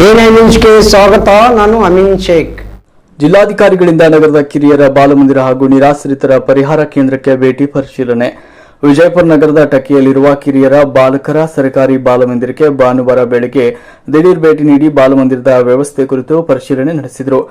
ಸ್ವಾಗತ, ನಾನು ಅಮೀನ್ ಶೇಖ್. ಜಿಲ್ಲಾಧಿಕಾರಿಗಳಿಂದ ನಗರದ ಕಿರಿಯರ ಬಾಲಮಂದಿರ ಹಾಗೂ ನಿರಾಶ್ರಿತರ ಪರಿಹಾರ ಕೇಂದ್ರಕ್ಕೆ ಭೇಟಿ ಪರಿಶೀಲನೆ. ವಿಜಯಪುರ ನಗರದ ಟಕಿಯಲ್ಲಿರುವ ಕಿರಿಯರ ಬಾಲಕರ ಸರ್ಕಾರಿ ಬಾಲಮಂದಿರಕ್ಕೆ ಭಾನುವಾರ ಬೆಳಗ್ಗೆ ದಿಢೀರ್ ಭೇಟಿ ನೀಡಿ ಬಾಲಮಂದಿರದ ವ್ಯವಸ್ಥೆ ಕುರಿತು ಪರಿಶೀಲನೆ ನಡೆಸಿದರು.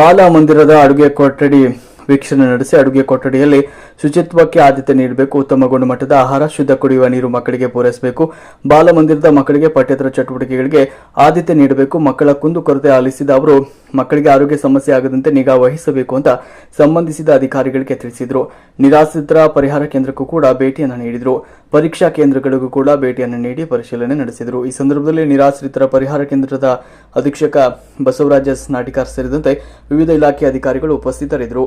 ಬಾಲಮಂದಿರದ ಅಡುಗೆ ಕೊಠಡಿ ವೀಕ್ಷಣೆ ನಡೆಸಿ ಅಡುಗೆ ಕೊಠಡಿಯಲ್ಲಿ ಶುಚಿತ್ವಕ್ಕೆ ಆದ್ಯತೆ ನೀಡಬೇಕು. ಉತ್ತಮ ಗುಣಮಟ್ಟದ ಆಹಾರ, ಶುದ್ಧ ಕುಡಿಯುವ ನೀರು ಮಕ್ಕಳಿಗೆ ಪೂರೈಸಬೇಕು. ಬಾಲಮಂದಿರದ ಮಕ್ಕಳಿಗೆ ಪಠ್ಯೇತರ ಚಟುವಟಿಕೆಗಳಿಗೆ ಆದ್ಯತೆ ನೀಡಬೇಕು. ಮಕ್ಕಳ ಕುಂದುಕೊರತೆ ಆಲಿಸಿದ ಅವರು, ಮಕ್ಕಳಿಗೆ ಆರೋಗ್ಯ ಸಮಸ್ಯೆ ಆಗದಂತೆ ನಿಗಾ ವಹಿಸಬೇಕು ಅಂತ ಸಂಬಂಧಿಸಿದ ಅಧಿಕಾರಿಗಳಿಗೆ ತಿಳಿಸಿದರು. ನಿರಾಶ್ರಿತರ ಪರಿಹಾರ ಕೇಂದ್ರಕ್ಕೂ ಕೂಡ ಭೇಟಿಯನ್ನು ನೀಡಿದರು. ಪರೀಕ್ಷಾ ಕೇಂದ್ರಗಳಿಗೂ ಕೂಡ ಭೇಟಿಯನ್ನು ನೀಡಿ ಪರಿಶೀಲನೆ ನಡೆಸಿದರು. ಈ ಸಂದರ್ಭದಲ್ಲಿ ನಿರಾಶ್ರಿತರ ಪರಿಹಾರ ಕೇಂದ್ರದ ಅಧೀಕ್ಷಕ ಬಸವರಾಜ ನಾಟಿಕಾರ್ ಸೇರಿದಂತೆ ವಿವಿಧ ಇಲಾಖೆ ಅಧಿಕಾರಿಗಳು ಉಪಸ್ಥಿತರಿದ್ದರು.